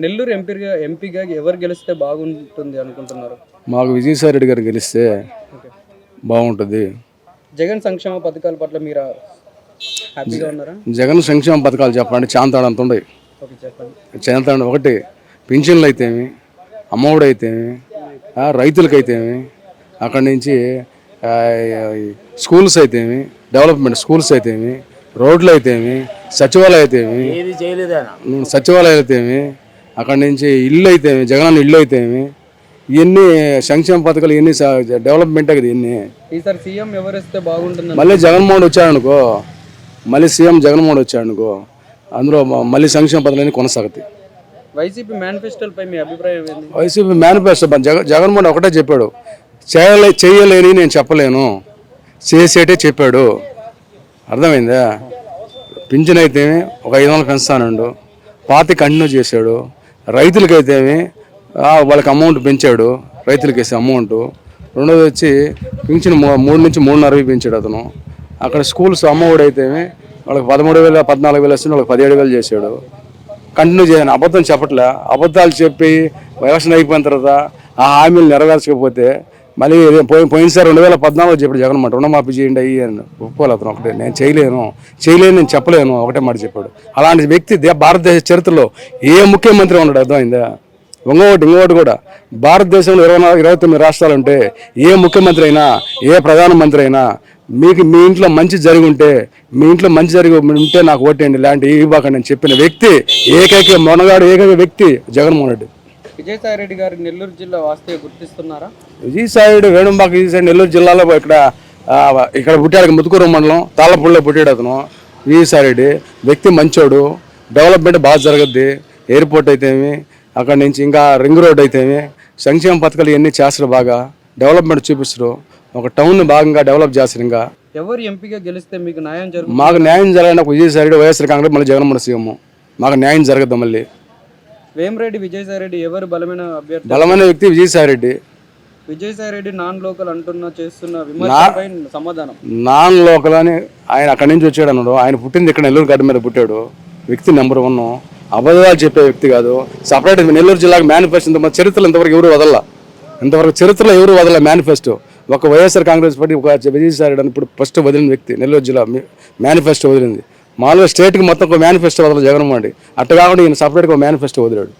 నెల్లూరు ఎంపీగా ఎంపీగా ఎవరు గెలిస్తే బాగుంటుంది అనుకుంటున్నారు? మాకు విజయసాయి రెడ్డి గారు గెలిస్తే ఓకే. బాగుంటుంది. జగన్ సంక్షేమ పథకాల పట్ల మీరు హ్యాపీగా ఉన్నారా? జగన్ సంక్షేమ పథకాలు చెప్పండి చాంతాడంత ఉన్నాయి ఓకే చెప్పండి. చాంతాడు ఒకటి పింఛన్లు అయితేమి అమ్మఒడి అయితేమి ఆ, రైతులకైతేమి అక్కడి నుంచి స్కూల్స్ అయితేమి డెవలప్మెంట్ స్కూల్స్ అయితేమి రోడ్లు అయితేమి సచివాలయం అయితేమి సచివాలయాలు అయితేమి అక్కడి నుంచి ఇల్లు అయితేమి జగనన్న ఇల్లు అయితేమి ఇవన్నీ సంక్షేమ పథకాలు ఇవన్నీ డెవలప్మెంటే కదా ఇవన్నీ ఈసారి సీఎం ఎవరు ఇస్తే బాగుంటుంది మళ్ళీ జగన్మోహన్ వచ్చాడనుకో మళ్ళీ సీఎం జగన్మోహన్ వచ్చాడనుకో అందులో మళ్ళీ సంక్షేమ పథకాలన్నీ కొనసాగుతాయి. వైసీపీ మీ అభిప్రాయం వైసీపీ మేనిఫెస్టో జగ జగన్మోహన్ ఒకటే చెప్పాడు. చేయలే చేయలేని నేను చెప్పలేను. చేసేటే చెప్పాడు. అర్థమైందా? పింఛన్ అయితే ఒక ఐదు వందలు పెంచుతానండు. పాతి కంటిన్యూ చేశాడు. రైతులకైతేమి వాళ్ళకి అమౌంట్ పెంచాడు రైతులకి వేసే అమౌంట్ రెండోది వచ్చి పింఛన్ మూ- మూడు నుంచి మూడున్నరవి పెంచాడు అతను. అక్కడ స్కూల్స్ అమ్మఒడి అయితేమి వాళ్ళకి పదమూడు వేల పద్నాలుగు వేలు వస్తుంది వాళ్ళకి పదిహేడు వేలు చేశాడు. కంటిన్యూ చేయను అబద్ధం చెప్పట్లే. అబద్ధాలు చెప్పి వ్యవసాయం అయిపోయిన తర్వాత ఆ హామీలు నెరవేర్చకపోతే మళ్ళీ పోయి పోయినసారి రెండు వేల పద్నాలుగు చెప్పాడు జగన్ మాట రుణమాఫీ చేయండి అయ్యి అని. ఒప్పుకోలేదు అతను ఒకటే నేను చేయలేను చేయలేను నేను చెప్పలేను ఒకటే మాట చెప్పాడు. అలాంటి వ్యక్తి దే- భారతదేశ చరిత్రలో ఏ ముఖ్యమంత్రి ఉన్నాడు అర్థమైందా? ఇంకొకటి ఇంకొకటి కూడా భారతదేశంలో ఇరవై నాలుగు ఇరవై తొమ్మిది రాష్ట్రాలు ఉంటే ఏ ముఖ్యమంత్రి అయినా ఏ ప్రధానమంత్రి అయినా మీకు మీ ఇంట్లో మంచి జరిగి ఉంటే మీ ఇంట్లో మంచి జరిగి ఉంటే నాకు ఓటేయండి ఇలాంటి ఇవ్వకండి అని చెప్పిన వ్యక్తి ఏకైక మొనగాడు ఏకైక వ్యక్తి జగన్మోహన్ రెడ్డి. విజయసాయి రెడ్డి గారు నెల్లూరు జిల్లా వాస్తవ్య గుర్తిస్తున్నారా? విజయసాయిడు వేణుంబాక విజయసాయి నెల్లూరు జిల్లాలో ఇక్కడ ఇక్కడ పుట్టాడు ముతుకూరు మండలం తాళ్ళపూడిలో పుట్టాడు అతను విజయసాయి రెడ్డి వ్యక్తి మంచోడు డెవలప్మెంట్ బాగా జరగద్ది ఎయిర్పోర్ట్ అయితేమి అక్కడ నుంచి ఇంకా రింగ్ రోడ్ అయితేమి సంక్షేమ పథకాలు ఇవన్నీ చేస్తారు బాగా డెవలప్మెంట్ చూపిస్తారు ఒక టౌన్ భాగంగా డెవలప్ చేస్తారు ఇంకా. ఎవరు ఎంపీగా గెలిస్తే మీకు న్యాయం జరుగు మాకు న్యాయం జరగని ఒక విజయసాయి రెడ్డి వైఎస్ఆర్ కాంగ్రెస్ మళ్ళీ జగన్మోహన్ సీఎం. మాకు న్యాయం జరగద్దు మళ్ళీ. వేమిరెడ్డి విజయసాయి రెడ్డి ఎవరు బలమైన అభ్యర్థి? బలమైన వ్యక్తి విజయసాయి రెడ్డి విజయసాయి రెడ్డి నాన్ లోకల్ అంటున్న చేస్తున్న విమర్శలపై సమాధానం. నాన్ లోకల్ అని ఆయన అక్కడి నుంచి వచ్చాడు అన్నాడు. ఆయన పుట్టింది ఇక్కడ నెల్లూరు గడ్డ మీద పుట్టాడు. వ్యక్తి నెంబర్ వన్ అబద్ధాలు చెప్పే వ్యక్తి కాదు. సపరేట్ నెల్లూరు జిల్లాకు మేనిఫెస్టో ఇంత చరిత్రలో ఇంతవరకు ఎవరు వదల? ఇంతవరకు చరిత్రలో ఎవరు వదల మేనిఫెస్టో ఒక వైఎస్ఆర్ కాంగ్రెస్ పార్టీ ఒక విజయసాయి రెడ్డి అని ఇప్పుడు ఫస్ట్ వదిలిన వ్యక్తి నెల్లూరు జిల్లా మేనిఫెస్టో వదిలింది. మామూలుగా స్టేట్కి మొత్తం ఒక మేనిఫెస్టో వదలదు జగన్మోహన్ రెడ్డి. అట్ట కాకుండా ఈయన సపరేట్గా ఒక మేనిఫెస్టో వదిలాడు.